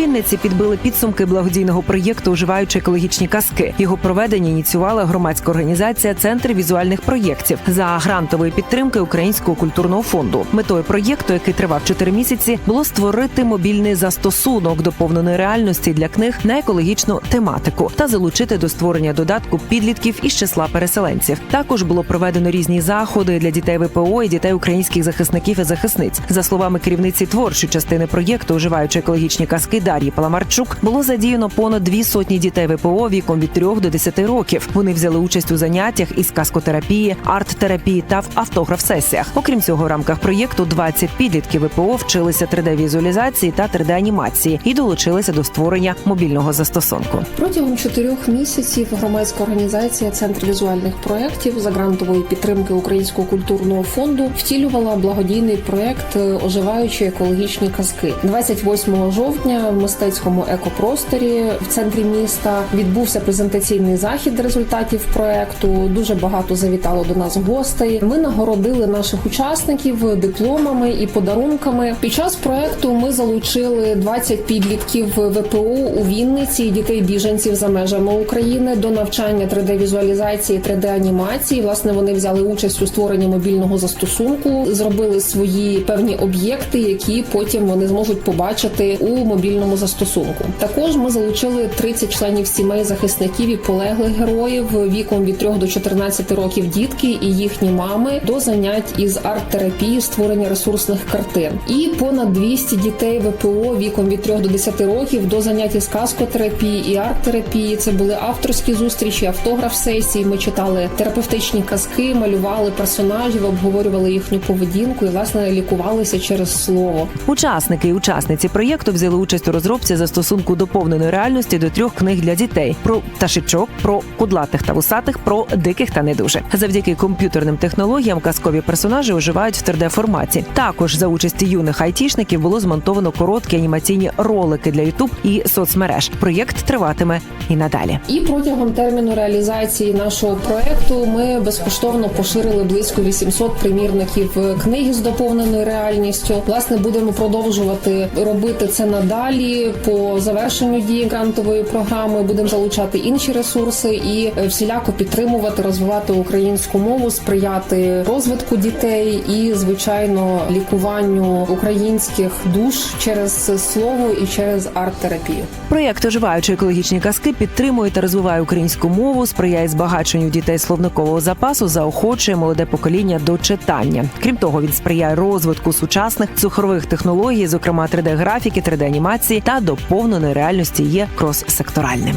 Вінниці підбили підсумки благодійного проєкту Уживаючи екологічні казки. Його проведення ініціювала громадська організація Центр візуальних проєктів за грантової підтримки Українського культурного фонду. Метою проєкту, який тривав 4 місяці, було створити мобільний застосунок доповненої реальності для книг на екологічну тематику та залучити до створення додатку підлітків із числа переселенців. Також було проведено різні заходи для дітей ВПО і дітей українських захисників і захисниць. За словами керівниці творчої частини проєкту, уживаючи екологічні казки Дар'ї Паламарчук, було задіяно понад дві сотні дітей ВПО віком від 3 до 10 років. Вони взяли участь у заняттях із каскотерапії, арт-терапії та в автограф-сесіях. Окрім цього, в рамках проєкту 20 підлітків ВПО вчилися 3D-візуалізації та 3D-анімації і долучилися до створення мобільного застосунку. Протягом чотирьох місяців громадська організація Центр візуальних проєктів за грантової підтримки Українського культурного фонду втілювала благодійний проєкт Оживаючі екологічні казки. 28 жовтня мистецькому екопросторі в центрі міста відбувся презентаційний захід результатів проєкту. Дуже багато завітало до нас гостей. Ми нагородили наших учасників дипломами і подарунками. Під час проєкту ми залучили 20 підлітків ВПО у Вінниці дітей біженців за межами України до навчання 3D-візуалізації, 3D-анімації. Власне, вони взяли участь у створенні мобільного застосунку, зробили свої певні об'єкти, які потім вони зможуть побачити у мобільному застосунку. Також ми залучили 30 членів сімей захисників і полеглих героїв віком від 3 до 14 років дітки і їхні мами до занять із арт-терапії, створення ресурсних картин. І понад 200 дітей ВПО віком від 3 до 10 років до занять із каскотерапії і арт-терапії. Це були авторські зустрічі, автограф-сесії. Ми читали терапевтичні казки, малювали персонажів, обговорювали їхню поведінку і власне лікувалися через слово. Учасники і учасниці проєкту взяли участь у розробці застосунку доповненої реальності до трьох книг для дітей: про пташечок, про кудлатих та вусатих, про диких та не дуже. Завдяки комп'ютерним технологіям казкові персонажі уживають в 3D форматі. Також за участі юних айтішників було змонтовано короткі анімаційні ролики для YouTube і соцмереж. Проєкт триватиме і надалі. І протягом терміну реалізації нашого проекту ми безкоштовно поширили близько 800 примірників книги з доповненою реальністю. Власне, будемо продовжувати робити це надалі по завершенню дії грантової програми. Будемо залучати інші ресурси і всіляко підтримувати, розвивати українську мову, сприяти розвитку дітей і, звичайно, лікуванню українських душ через слово і через арт-терапію. Проєкт оживаючи екологічні казки підтримує та розвиває українську мову, сприяє збагаченню дітей словникового запасу, заохочує молоде покоління до читання. Крім того, він сприяє розвитку сучасних цифрових технологій, зокрема 3D-графіки, 3D-анімації та доповненої реальності є крос-секторальним.